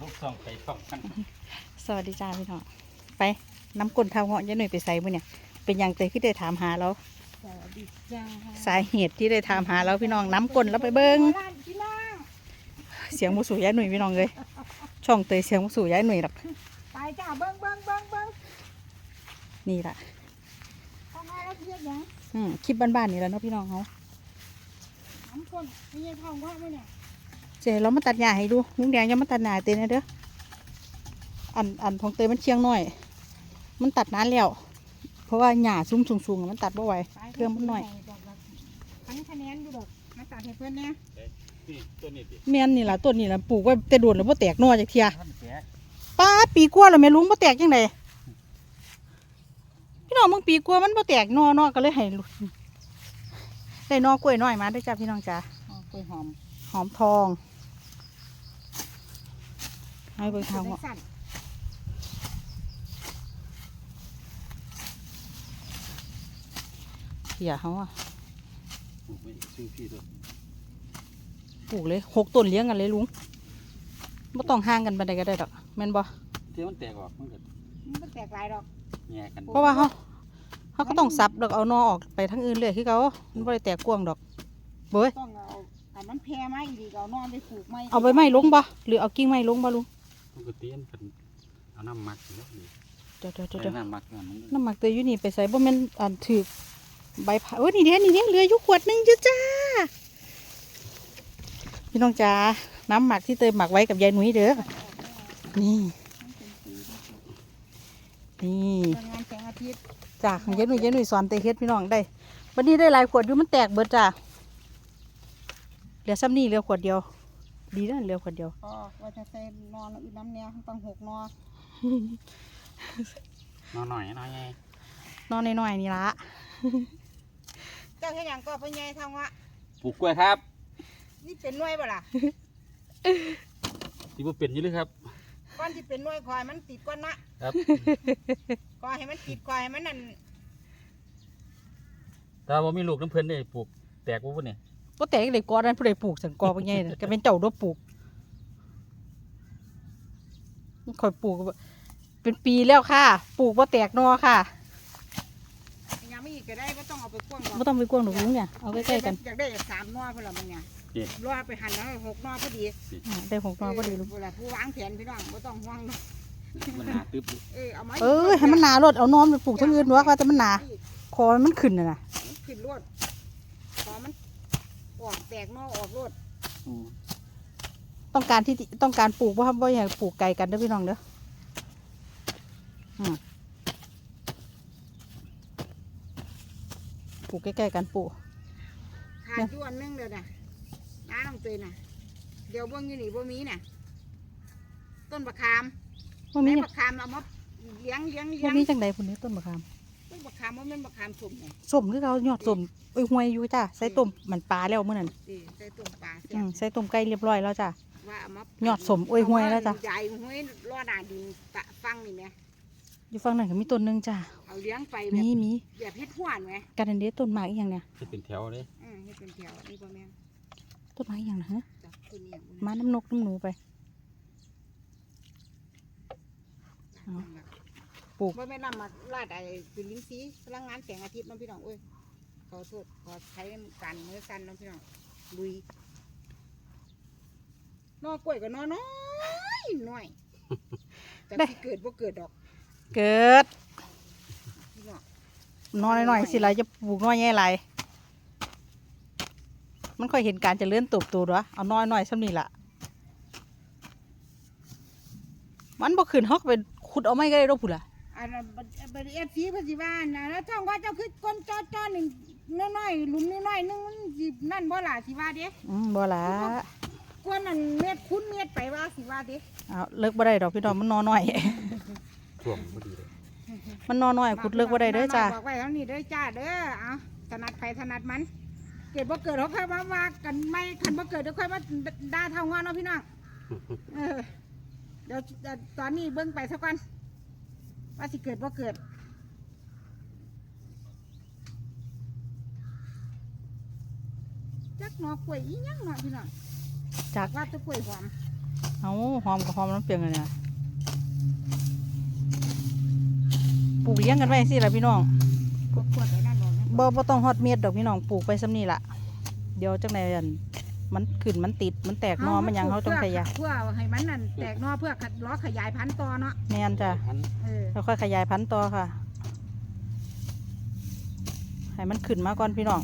ลูกสองไปฟังกันสวัสดีจ้าพี่น้องไปน้ำกลนเท้าเหาะยายหน่อยไปใส่บุเนี่ยเป็นอย่างเตยที่ได้ถามหาเราสวัสดีจ้าสาเหตุที่ได้ถามหาเราพี่น้องน้ำกลนแล้วไปเบิ้งร้านพี่น้องเสียงมูสูยายหนุ่ยพี่น้องเลยช่องเตยเสียงมูสูยายหนุ่ยหรอกไปจ้าเบิ้งเบิ้งเบิ้งเบิ้งนี่แหละทำไมเราเพียรยังอืมคลิปบ้านๆนี่แหล้วเนาะพี่น้องเขาน้ำคนไม่ใช่ทองว่าไหมเนี่ย เจเรามาตัดหญ้าให้ดูลุงแดงยังมาตัดหญ้าให้เตยนะเด้ออันอันของเตยมันเชียงหน่อย มันตัดนานแล้ว เพราะว่าหญ้าซุ้มสูงๆอะมันตัดไม่ไหวเครื่องมันหน่อยพันคะแนนอยู่ดอกมาตัดให้เพื่อนเนี่ยนี่ตัวนี้ดิแม่นนี่ล่ะต้นนี่ล่ะปลูกไว้แต่โดนแล้วบ่แตกหนอจากเทียท่านแกะป้าปีกลัวแล้วแม่ลุงบ่แตกยังไงพี่น้องมึงปีกลัวมันบ่แตกหนอหนอก็เลยให้ลุงได้หนอกล้วยน้อยมาด้วยจ้าพี่น้องจ้าอ๋อกล้วยหอมหอมทอง ให้เบิ่งทางว่าว่าสั่นเสียเขาอะปลูกไว้ซื้อพี่ตัวปลูกเลยหกต้นเลี้ยงกันเลยลุงบ่ต้องห่างกันปานใดก็ได้ดอกแม่นบ่เที่ยวมันแตกออกมันก็มันบ่แตกหลายดอกแง่กันเพราะว่าเขาเขาก็ต้องสับดอกเอาหนอออกไปทางอื่นเลยคือเขามันบ่ได้แตกกวางดอกเบ้ยต้องเอาอันมันแพร่ไม้อีกเอานอนไปปลูกไม้เอาใบไม้ลงบ่หรือเอากิ่งไม้ลงบ่ลุง มันก็เตี้ยนกันเอาน้ำหมักแล้วนี่เดี๋ยวเดี๋ยวใส่เดี๋ยวน้ำหมักนั่นมันน้ำหมักเตยอยู่นี่ไปใส่บ่แม่นอันถือใบผาเอ้ยนี่เด้นี่เด้เหลืออยู่ขวดหนึงจ้ะจ้าพี่น้องจ้าน้ำหมักที่เตยหมักไว้กับยายหนุ่ยเด้อนี่นี่ทำงานแสงอาทิตย์จ้าของยายหนุ่ยยายหนุ่ยสอนเตยเฮ็ดพี่น้องได้วันนี้ได้หลายขวดอยู่มันแตกเบิดจ้าเหลือซ้ำนี่เหลือขวดเดียว ดีนะเหลือขวดเดียวก็ว่าจะใส่นอนอีกน้ำแนวต้องหกนอนนอนหน่อยหน่อยไงนอนน้อยๆนี่ละเจ้าแค่ยังก็ไปไงทางวะปลูกกล้วยครับ นี่เป็นหน่วยบ่ล่ะที่ว่าเป็นอยู่เลยครับก้อนที่เป็นหน่วยคอยมันติดก้อนนะครับคอยให้มันติดคอยให้มันนั่นแต่ว่ามีลูกน้ำเพิ่นได้ปลูกแตกบ่พุ่นนี่ ก็แตกเลยกอนั้นผู้ใดปลูกสังกอเป็นไงน่ะก็เป็นเจ้าดอกปลูกคอยปลูก เป็นปีแล้วค่ะ ปลูกว่าแตกหนอค่ะยังไม่อีกก็ได้ก็ต้องเอาไปกว้างหรอกไม่ต้องไปกว้างหนูลุงเนี่ยเอาใกล้ๆกันอยากได้จากสามนอเพื่อนละมันเนี่ยรอไปหันแล้วหกนอพอดีอ่าได้หกหนอก็ดีลุงเวลาผู้วางแผนพี่น้องไม่ต้องห่วงเนาะมันหนาตึ๊บเออเอาไม้เออให้มันหนารถเอานอนไปปลูกทั้งอื่นวะว่าแต่มันหนาคอมันขึ้นน่ะนะขึ้นรวดพอมัน ออกแตกนอออกรวดอืมต้องการที่ต้องการปลูกว่าว่าอย่างปลูกไก่กันเด้อพี่น้องเด้ออืมปลูกใกล้ๆกันปลูกขาดอยวนนึงเดียวน่ะน้าต้องเตยน่ะ เดี๋ยวเบื้องอยู่นี่บ่มีน่ะ ต้นบะขามว่ามีแม่บะขามเอามาเลี้ยงเลี้ยงเลี้ยว่างมีจังใดพุ่นนี้ต้นมะขาม ต้นบะขามว่ามันบะขามสุ่มไงส้มคือเขายอดส้มเอ้ยห่วยอยู่จ้าใส่ต้มมันปลาแล้วมื้อนั้นสิใส่ตุ่มปลาเสีอืยมใส่ต้มไก่เรียบร้อยแล้วจ้าว่าเอามายอดสมโอ้ยห่วยแล้วจ้ะ ใหญ่ห้วยรอดหนาดินตะฟังนี่ไหมอยู่ฝั่งนั้นก็มีต้นหนึงจ้าเอาเลี้ยงไปแบมีบมีแบบเฮ็ดหวานไหมกันอันเดต้นไม้อีกอย่างเนี่ยจะเป็นแถวเลยอืมให้เป็นแถวนี่บ่แม่นต้นไม้อีกอย่างนะฮะจับตัวนี้อย่างมาน้ำนกน้ำหนูไป เอา ปลูก บ่แม่นนำมาลาดไอ้จุลินทรีย์พลังงานแสงอาทิตย์เน้องพี่น้องเอ้ยขอโทษขอใช้การมือสั้นเน้องพี่น้องลุยนอกล้วยก็นอน้อยน้อยแต่ได้ที่เกิดบ่เกิดดอกเกิดพี่น้องน้อยหน่อยๆสิไรจะปลูกน้อยแย่ไรมันค่อยเห็นการเจะเลื่อนตูบตัววะเอาน้อยหน่อยสักนี่ละมันบ่ขึ้นฮอกไปขุดเอาไม่ก็ได้ดอกพุ่นล่ะ อันนั้นบัดบัดเอฟซีเพิ่นสิว่านะแล้วท่องว่าเจ้าคือก้นจอจอหนึ่งน้อยๆหลุมน้อยๆนึงมันสินั่นบ่ล่ะสิว่าเด้อืมบ่ละกวนนั่นเม็ดคุ้นเม็ดไปว่าสิว่าเด้เอาเลิกบ่ได้ดอกพี่น้องมันนอน้อยท่วมพอดีเลยมันนอน้อยขุดเลิกบ่ได้เด้อจ้าบอกไว้เท่านี้เด้อจ้าเด้อเอาถนัดไปถนัดมันเกิดบ่เกิดเขาค่อยมาว่ากันไม่คันบ่เกิดเดี๋ยวค่อยมาด่าเท่างอนเนาะพี่น้องเออเดี๋ยวเดี๋ยวตอนนี้เบิ่งไปสักก่อน ว่าสิเกิดบ่เกิด จักหนอกล้วยอีหยังเนาะพี่น้องจากว่าแตะกล้วยหอมเอาหอมกับหอมน้ำเปียงเลยนะปลูกเลี้ยงกันไว้สิล่ะพี่น้องขวดขวดไว้นั่นบอกนะ บ่บ่ต้องฮอดเม็ดดอกพี่น้องปลูกไปซ้ำนี่ล่ะ เดี๋ยวจังไดอัน มันขึ้นมันติดมันแตกหนอมันหยังเขาต้องขยายเพื่อให้มันนั่นแตกหนอเพื่อล้อขยายพันธุ์ต่อเนาะแม่นจ้ะพันเออแล้วค่อยขยายพันธุ์ต่อค่ะ ให้มันขึ้นมาก่อนพี่น้อง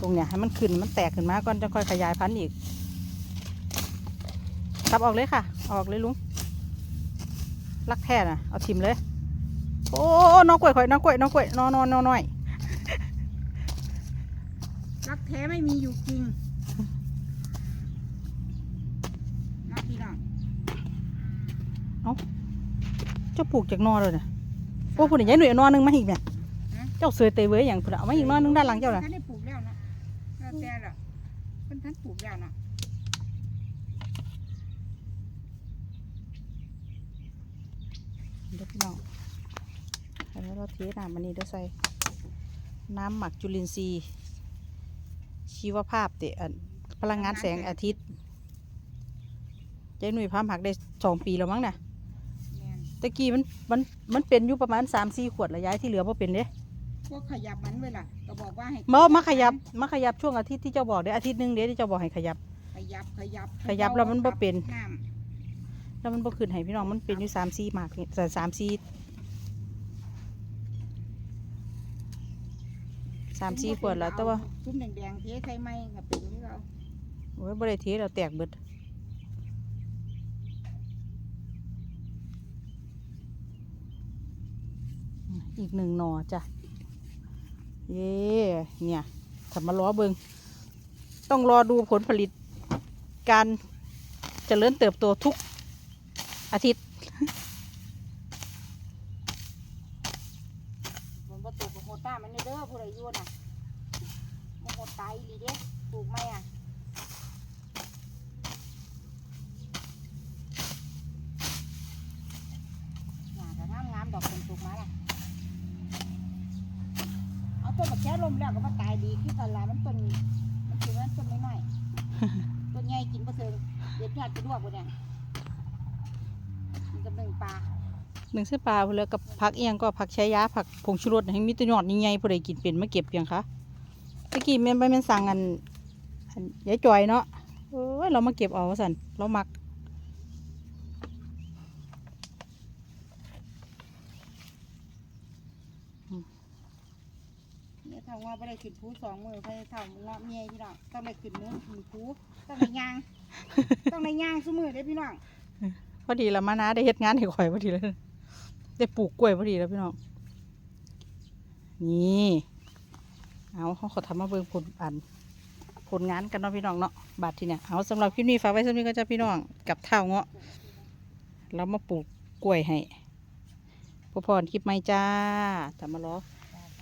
ตรงเนี้ยให้มันขึ้นมันแตกขึ้นมาก่อนจะค่อยขยายพันธุ์อีกตับออกเลยค่ะ ออกเลยลุงรักแท้น่ะเอาทิมเลย โอ้น้องกล้วยข่อยน้องกล้วยน้องกล้วยนอนนอนนอนน้อยรักแท้ไม่มีอยู่จริงนะพี่น้อง เจ้าปลูกจากนอเลยนะโอ้พุ่นใหญ่หน่วยเอานอหนึงมาอีกเนี่ยเจ้าเสยเตยเว้ยอย่างพุ่นเอามาอีกนอหนึงด้านหลังเจ้าน่ะท่านได้ปลูกแล้วเนาะแล้วแต่ละเพิ่นท่านปลูกแล้วเนาะเดี๋ยวพี่น้องแล้วเราเทน้ำมันนี่เดี๋ยวใส่น้ำหมักจุลินทรีย์ ชีวภาพเตะอันพลังงานแสงอาทิตย์เจ๊หนุ่ยพามหักได้สองปีแล้วมั้งน่ะแม่น ตะกี้มันมันมันเป็นอยู่ประมาณสามสี่ขวดละย้ายที่เหลือพอเป็นเด้พวกขยับมันเวลาก็บอกว่าให้มามาขยับมาขยับช่วงอาทิตย์ที่เจ้าบอกเด้อาทิตย์หนึงเด้ที่เจ้าบอกให้ขยับ ขยับขยับขยับแล้วมันบ่เป็นน้แล้วมันบ่ขึ้นให้พี่น้องมันเป็นอยู่สามสี่หมากนี่แต่สามสี่ำสามสี่ขวดแล้วแต่ว่าชุ่มแดงๆเทใส่ไม้ก็เป็นที่เราโอ้ยบ่ได้เทเราแตกเบิด อีกหนึ่งหน่อจ้ะ เย่เนี่ยถ้ามาล้อเบิงต้องรอดูผลผลิต การจเจริญเติบโตทุกอาทิตย์ผมบ่ตกกับโหต้ามันเด้อผู้ใดยู่น่ะมันโหดตายอีหลีเด้ปลูกไหมอะหน้าก็งามงามๆดอกเป็นปลูกมาล่ะเอาต้นบักแค่ลมแล้วก็มาตาย ดีคือตอนลามันต้นมันถือว่าต้นไม่น้อยๆต้นใหญ่กินบ่เซิงเด็ดยอดไปลวกบ่เนี่ยมันกับหนึ่งปลาหนึ่งเส้นปลาเพื่อกับผักเอียงก็ผักใช้ยาผักผงชูรสให้มีแตัวยอดใหญ่ๆผู้ใดกินเป็นมาเก็บเพียงคะตะกี้แม่นไปแม่นสั่งอันอันยายจอยเนาะเอ้ยเรามาเก็บเอาสันเรามัก เนี่ยเท่างอไม่ได้ขึ้นภูสองมือไปเท่างอเมียพี่น้องต้องได้ขึ้นมือมือภูต้องได้ย่าง ต้องได้ย่างซุมือเด้พี่น้องพอดีละมานะได้เฮ็ดงานให้ข่อยพอดีเลยได้ปลูกกล้วยพอดีแล้วพี่น้องนี่เอาเขาขอทำมาเบิ่งผลอันผลงานกันเนาะพี่น้องเนาะบาทที่เนี่ยเอาสำหรับคลิปนี้ฝากไว้สำหรับนี้ก็จะพี่น้องกับเท่าเงาะเรามาปลูกกล้วยให้พอพรคลิปไม่จ้าทำมาล้อ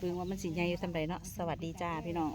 เบิ่งว่ามันสีใหญ่ทำไรเนาะสวัสดีจ้าพี่น้อง